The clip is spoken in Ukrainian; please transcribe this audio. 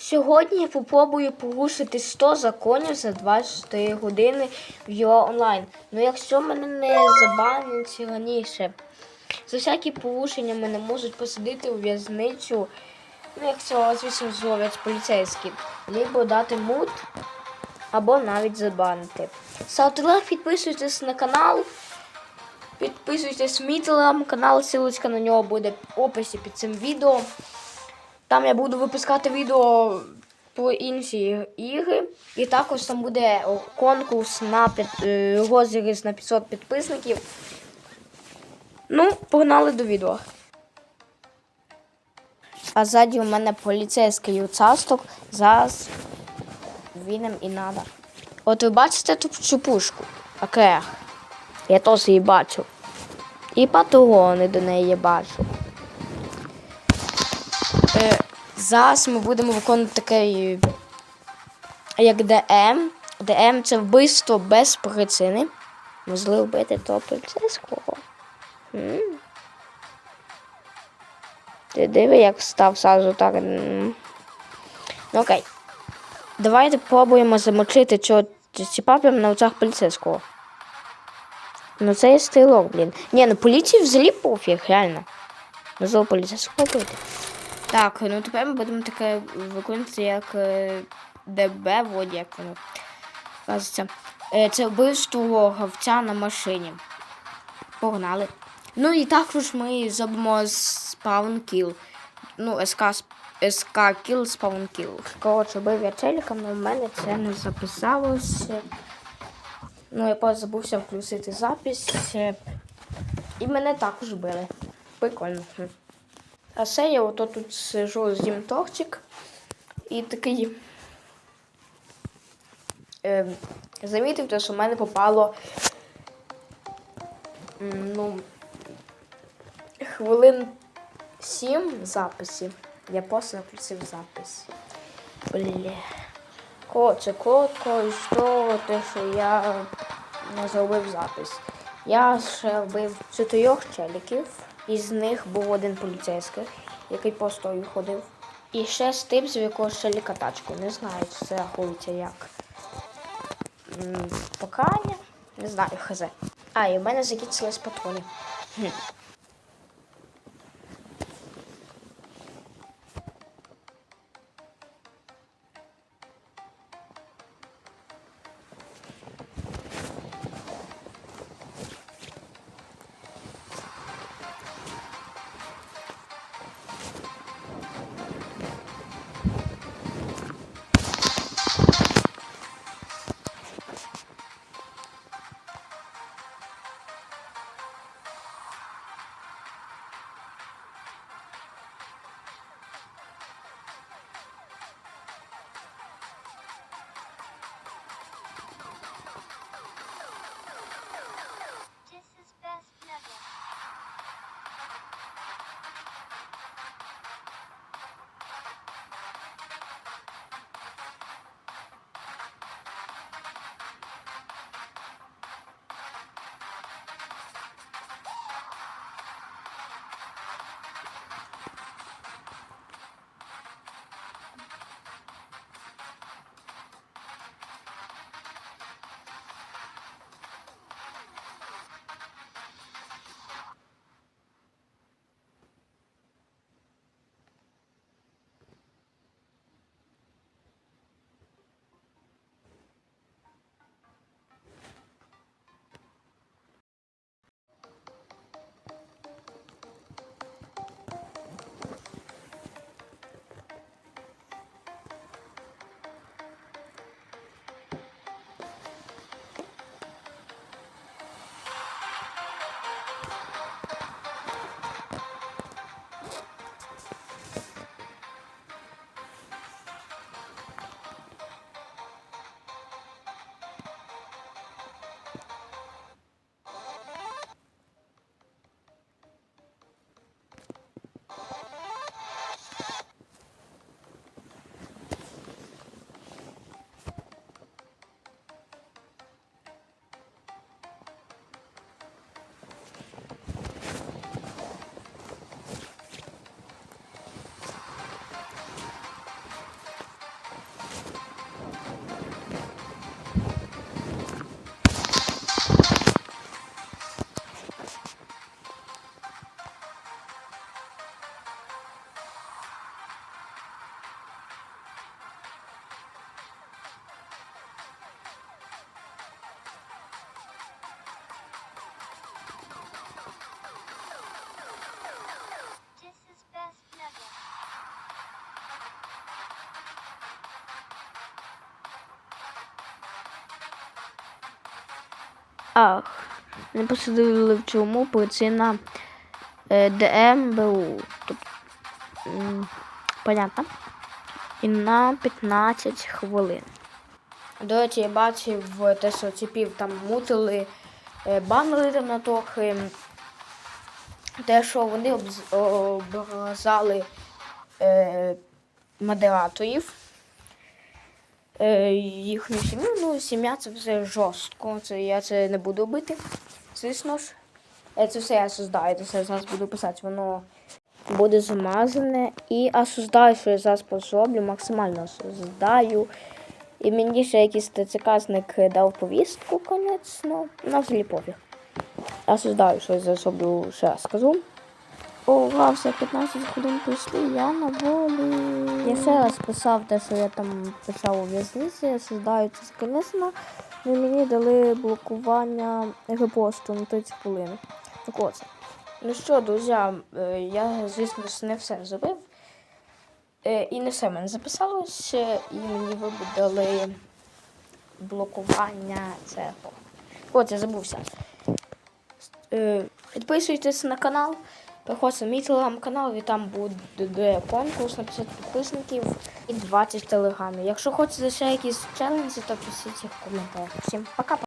Сьогодні я попробую порушити 100 законів за 24 години в його онлайн. Ну якщо мене не забанять раніше, за всякі порушення мене можуть посадити у в'язницю. Ну, якщо, звісно, зловлять поліцейські, або дати мут, або навіть забанити. Ставте лайк, підписуйтесь на канал. Підписуйтесь на мій телеграм-канал, ссылочка на нього буде в описі під цим відео. Там я буду випускати відео про інші ігри. І також там буде конкурс на е, розіграш на 500 підписників. Ну, погнали до відео. А ззаді у мене поліцейський участок. Зараз він і надо. От ви бачите тут цю пушку? АКР. Я теж її бачу. І патрони до неї бачу. Зараз ми будемо виконувати такий, як ДМ. ДМ це вбивство без причини. Можливо, вбити того поліцейського. Ти диви, як став сразу так. Ну окей. Давайте пробуємо замочити цього ціпа прямо на очах поліцейського. Ну це є стрілок, блін. Ні, ну поліції взагалі пофіг, реально. Можливо, поліцейського бити. Так, ну тепер ми будемо таке виконувати як е, ДБ, воді, як воно кажеться. Е, Це вбивство гравця на машині. Погнали. Ну і також ми зробимо спаун кіл. Ну, СК, СК кіл, спаун кіл. Коротше, бив я челіком, але в мене це не записалося. Ну, я просто забувся включити запись. І мене також били. Прикольно. А це я ото тут сижу з Тортик і такий. Е, замітив, те, що в мене попало. Ну, хвилин 7 записів. Я просто включив запис. Бля. Коротше, коротко і що те, що я не зробив запис. Я ще вбив чотирьох челіків, із них був один поліцейський, який постою ходив. І ще з тип, з якого ще лікатачку. Не знаю, чи це рахується як. Покарання. Не знаю, хз. А, і в мене закінчились патрони. Ах, не посадили в чому причина е, ДМБУ. Тобто, понятно. І на 15 хвилин. До речі, я бачив те, що ціпів там мутили, е, банили там на трохи. Те, що вони образали е, модераторів, їхню сім'ю. Ну, сім'я це все жорстко. Це, я це не буду робити. Звісно ж. Е, Це все я осуждаю, це все я зараз буду писати. Воно буде замазане. І осуждаю, що я зараз зроблю, максимально осуждаю. І мені ще якийсь ТЦКшник дав повістку, конечно. На взагалі пофіг. Осуждаю, що я зараз роблю, ще раз скажу. Ого, все 15 хвилин пройшли, я на волі. Я ще раз писав те, що я там писав у в'язниці, я осуждаю це звісно. Ну, мені дали блокування репосту на 30 хвилин. Так от. Ну що, друзі, е, я, звісно не все зробив. Е, І не все в мене записалось, е, і мені видали блокування цього. От, я забувся. Підписуйтесь на канал, приходьте на мій телеграм-канал, і там буде конкурс на 50 підписників і 20 телеграмів. Якщо хочете ще якісь челенджі, то пишіть їх в коментарях. Всім пока!